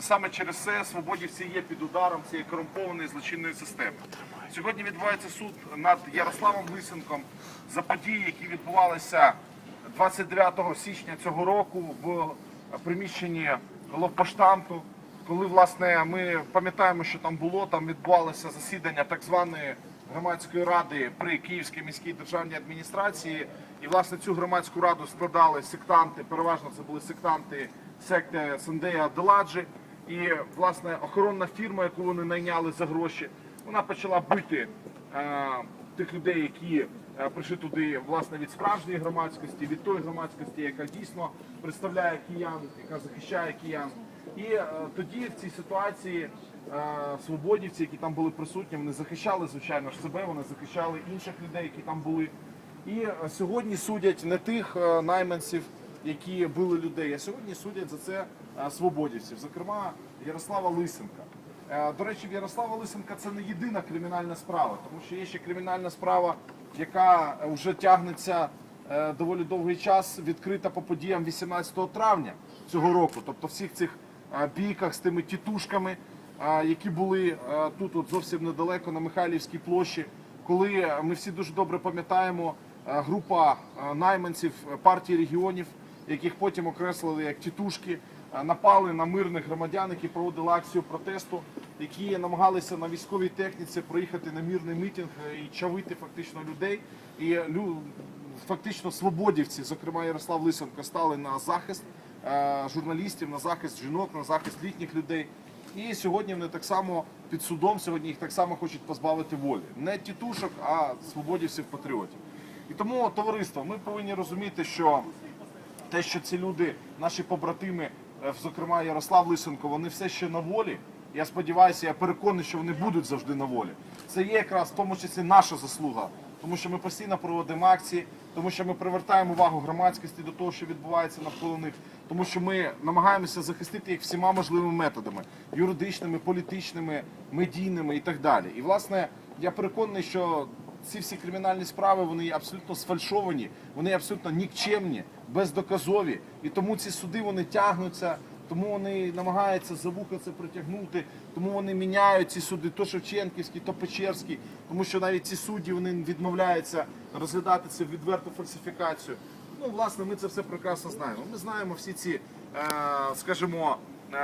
саме через це свободівці є під ударом цієї корумпованої злочинної системи. Сьогодні відбувається суд над Ярославом Лисенком за події, які відбувалися 29 січня цього року в приміщенні головпоштамту, коли власне ми пам'ятаємо, що там було, там відбувалося засідання так званої громадської ради при Київській міській державній адміністрації. І власне цю громадську раду складали сектанти, переважно це були сектанти секти Сандея Деладжі. І власне охоронна фірма, яку вони найняли за гроші, вона почала бити е, тих людей, які е, прийшли туди власне від справжньої громадськості, від тої громадськості, яка дійсно представляє киян, яка захищає киян. І е, тоді в цій ситуації е, свободівці, які там були присутні, вони захищали звичайно ж себе, вони захищали інших людей, які там були. І е, сьогодні судять не тих е, найманців, які били людей, а сьогодні судять за це е, свободівців, зокрема Ярослава Лисенка. Е, До речі, в Ярослава Лисенка це не єдина кримінальна справа, тому що є ще кримінальна справа, яка вже тягнеться е, доволі довгий час, відкрита по подіям 18 травня цього року. Тобто всіх цих е, бійках з тими тітушками, е, які були е, тут от зовсім недалеко на Михайлівській площі, коли ми всі дуже добре пам'ятаємо е, група е, найманців е, партії регіонів, яких потім окреслили як тітушки, е, напали на мирних громадян, які проводили акцію протесту, які намагалися на військовій техніці проїхати на мирний мітинг е, і чавити фактично людей. І лю- фактично свободівці, зокрема Ярослав Лисенко, стали на захист е, журналістів, на захист жінок, на захист літніх людей. І сьогодні вони так само під судом, сьогодні їх так само хочуть позбавити волі. Не тітушок, а свободівців патріотів. І тому, товариство, ми повинні розуміти, що те, що ці люди, наші побратими, е, зокрема Ярослав Лисенко, вони все ще на волі. Я сподіваюся, я переконаний, що вони будуть завжди на волі. Це є якраз в тому числі наша заслуга, тому що ми постійно проводимо акції, тому що ми привертаємо увагу громадськості до того, що відбувається навколо них, тому що ми намагаємося захистити їх всіма можливими методами юридичними, політичними, медійними і так далі. І власне я переконаний, що ці всі кримінальні справи вони є абсолютно сфальшовані, вони абсолютно нікчемні, бездоказові. І тому ці суди вони тягнуться, тому вони намагаються за вуха це притягнути, тому вони міняють ці суди, то Шевченківський, то Печерський, тому що навіть ці судді вони відмовляються розглядати це відверту фальсифікацію. Ну, власне, ми це все прекрасно знаємо. Ми знаємо всі ці, е, скажімо,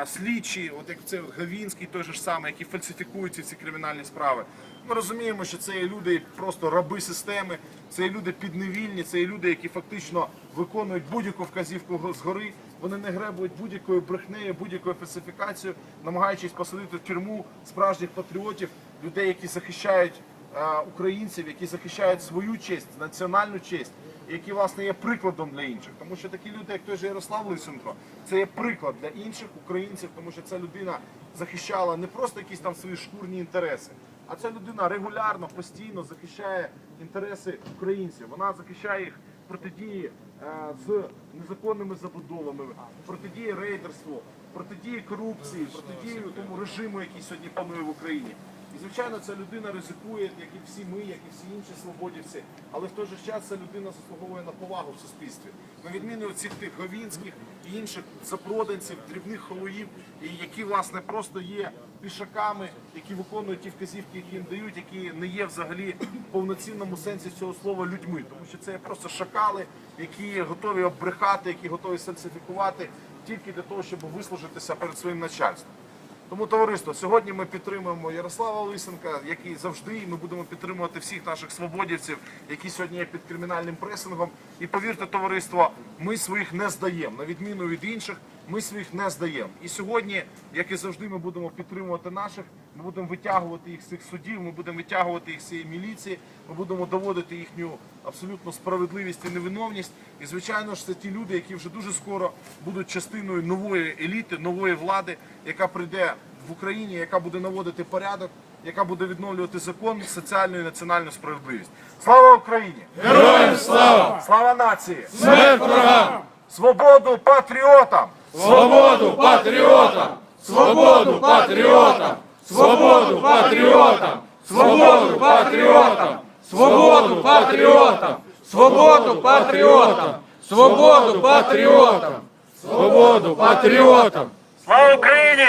слідчі, от як це Гавінський, той же ж самий, які фальсифікують ці кримінальні справи. Ми розуміємо, що це є люди просто раби системи, це є люди підневільні, це є люди, які фактично виконують будь-яку вказівку згори. Вони не гребують будь-якою брехнею, будь-якою фальсифікацією, намагаючись посадити в тюрму справжніх патріотів, людей, які захищають е, українців, які захищають свою честь, національну честь, які власне є прикладом для інших. Тому що такі люди, як той же Ярослав Лисенко, це є приклад для інших українців, тому що ця людина захищала не просто якісь там свої шкурні інтереси, а ця людина регулярно, постійно захищає інтереси українців. Вона захищає їх протидії е, з незаконними забудовами, протидії рейдерству, протидії корупції, протидії тому режиму, який сьогодні панує в Україні. І звичайно, ця людина ризикує, як і всі ми, як і всі інші свободівці, але в той же час ця людина заслуговує на повагу в суспільстві. На відміну від цих тих говінських і інших запроданців, дрібних холоїв, які власне просто є пішаками, які виконують ті вказівки, які їм дають, які не є взагалі в повноцінному сенсі цього слова людьми, тому що це просто шакали, які готові оббрехати, які готові сальсифікувати тільки для того, щоб вислужитися перед своїм начальством. Тому товариство, сьогодні ми підтримуємо Ярослава Лисенка, який завжди, і ми будемо підтримувати всіх наших свободівців, які сьогодні є під кримінальним пресингом. І повірте, товариство, ми своїх не здаємо. На відміну від інших, ми своїх не здаємо. І сьогодні, як і завжди, ми будемо підтримувати наших. Ми будемо витягувати їх з цих судів, ми будемо витягувати їх з цієї міліції, ми будемо доводити їхню абсолютно справедливість і невиновність. І звичайно ж, це ті люди, які вже дуже скоро будуть частиною нової еліти, нової влади, яка прийде в Україні, яка буде наводити порядок, яка буде відновлювати закон, соціальну і національну справедливість. Слава Україні! Героям слава! Слава нації! Смерть ворогам! Свободу патріотам! Свободу патріотам! Свободу патріотам! Свободу патріотам! Свободу патріотам! Свободу патріотам! Свободу патріотам! Свободу патріотам! Свободу патріотам! Слава Україні!